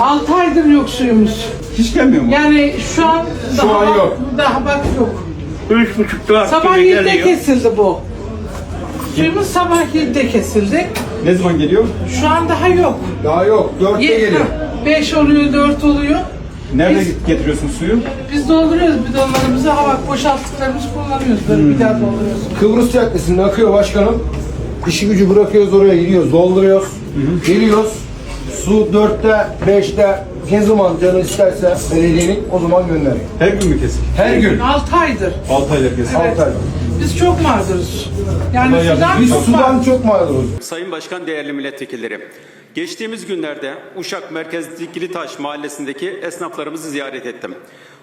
6 aydır yok suyumuz. Hiç gelmiyor mu? Yani şu an daha an bak, yok. daha bak yok. Üç buçuk dört Sabah gibi 7'de geliyor. kesildi bu. Suyumuz sabah 7'de kesildi. Ne zaman geliyor? Şu an daha yok. Daha yok. Dörtte geliyor. 5 oluyor, 4 oluyor. Nerede Biz- getiriyorsun suyu? Biz dolduruyoruz bidonlarımızı, hava boşalttıklarımızı kullanıyoruz. Böyle bir daha dolduruyoruz. Kıbrıs Caddesi'nde akıyor başkanım. İşi gücü bırakıyoruz oraya gidiyoruz. Dolduruyoruz. Geliyoruz. Su dörtte, beşte ne zaman canı isterse belediyenin o zaman gönderiyor. Her gün mü kesik? Her gün. 6 aydır. 6 aylar kesik. Evet. Altı ay. Biz çok mağduruz. Yani Allah sudan Biz çok sudan mağduruz. çok mağduruz. Sayın Başkan, değerli milletvekilleri. Geçtiğimiz günlerde Uşak Merkez Dikilitaş mahallesindeki esnaflarımızı ziyaret ettim.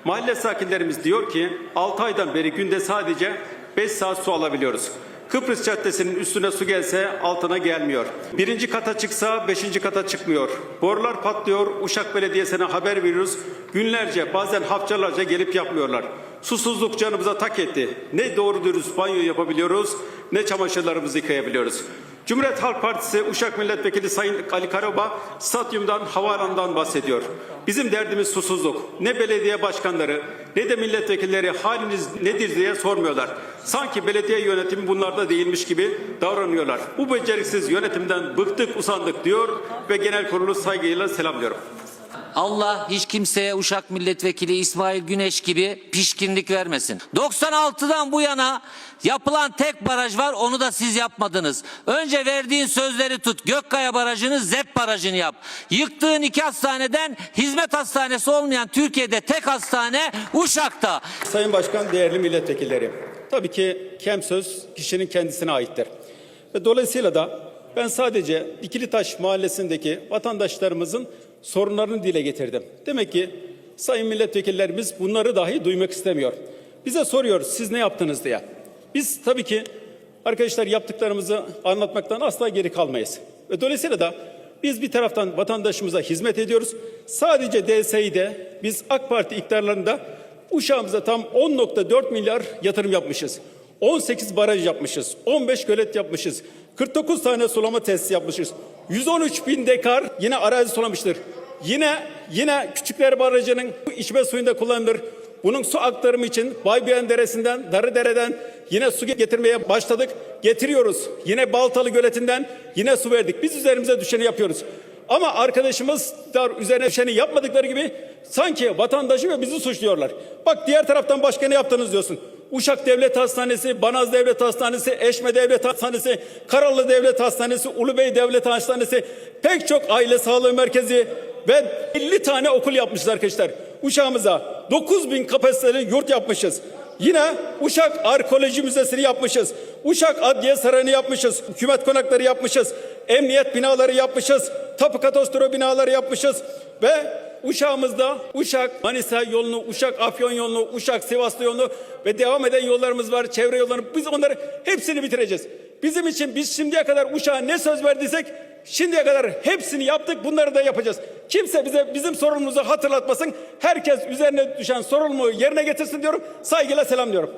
Mahalle sakinlerimiz diyor ki 6 aydan beri günde sadece 5 saat su alabiliyoruz. Kıbrıs Caddesi'nin üstüne su gelse altına gelmiyor. Birinci kata çıksa beşinci kata çıkmıyor. Borular patlıyor. Uşak Belediyesi'ne haber veriyoruz. Günlerce bazen haftalarca gelip yapmıyorlar. Susuzluk canımıza tak etti. Ne doğru dürüst banyo yapabiliyoruz ne çamaşırlarımızı yıkayabiliyoruz. Cumhuriyet Halk Partisi Uşak Milletvekili Sayın Ali Karaba stadyumdan, havaalanından bahsediyor. Bizim derdimiz susuzluk. Ne belediye başkanları ne de milletvekilleri haliniz nedir diye sormuyorlar. Sanki belediye yönetimi bunlarda değilmiş gibi davranıyorlar. Bu beceriksiz yönetimden bıktık, usandık diyor ve genel kurulu saygıyla selamlıyorum. Allah hiç kimseye Uşak Milletvekili İsmail Güneş gibi pişkinlik vermesin. 96'dan bu yana yapılan tek baraj var onu da siz yapmadınız. Önce verdiğin sözleri tut. Gökkaya Barajı'nı ZEP Barajı'nı yap. Yıktığın iki hastaneden hizmet hastanesi olmayan Türkiye'de tek hastane Uşak'ta. Sayın Başkan, değerli milletvekilleri. Tabii ki kem söz kişinin kendisine aittir. Ve dolayısıyla da ben sadece Dikilitaş mahallesindeki vatandaşlarımızın sorunlarını dile getirdim. Demek ki sayın milletvekillerimiz bunları dahi duymak istemiyor. Bize soruyor siz ne yaptınız diye. Biz tabii ki arkadaşlar yaptıklarımızı anlatmaktan asla geri kalmayız. Ve dolayısıyla da biz bir taraftan vatandaşımıza hizmet ediyoruz. Sadece DSİ'de biz AK Parti iktidarlarında Uşağımıza tam 10.4 milyar yatırım yapmışız. 18 baraj yapmışız. 15 gölet yapmışız. 49 tane sulama tesisi yapmışız. 113 bin dekar yine arazi sulamıştır. Yine yine Küçükler Barajı'nın içme suyunda kullanılır. Bunun su aktarımı için Baybiyen Deresi'nden, Darıdere'den yine su getirmeye başladık. Getiriyoruz. Yine Baltalı Göleti'nden yine su verdik. Biz üzerimize düşeni yapıyoruz. Ama arkadaşımız da üzerine düşeni yapmadıkları gibi sanki vatandaşı ve bizi suçluyorlar. Bak diğer taraftan başka ne yaptınız diyorsun. Uşak Devlet Hastanesi, Banaz Devlet Hastanesi, Eşme Devlet Hastanesi, Karalı Devlet Hastanesi, Ulubey Devlet Hastanesi, pek çok aile sağlığı merkezi ve 50 tane okul yapmışlar arkadaşlar. Uşağımıza 9 bin kapasiteli yurt yapmışız. Yine Uşak Arkeoloji Müzesi'ni yapmışız. Uşak Adliye Sarayı'nı yapmışız. Hükümet konakları yapmışız. Emniyet binaları yapmışız. Tapu kadastro binaları yapmışız. Ve Uşağımızda Uşak Manisa yolunu, Uşak Afyon yolunu, Uşak Sivaslı yolunu ve devam eden yollarımız var. Çevre yollarını biz onları hepsini bitireceğiz. Bizim için biz şimdiye kadar Uşak'a ne söz verdiysek şimdiye kadar hepsini yaptık. Bunları da yapacağız. Kimse bize bizim sorunumuzu hatırlatmasın. Herkes üzerine düşen sorumluluğu yerine getirsin diyorum. Saygıyla selamlıyorum.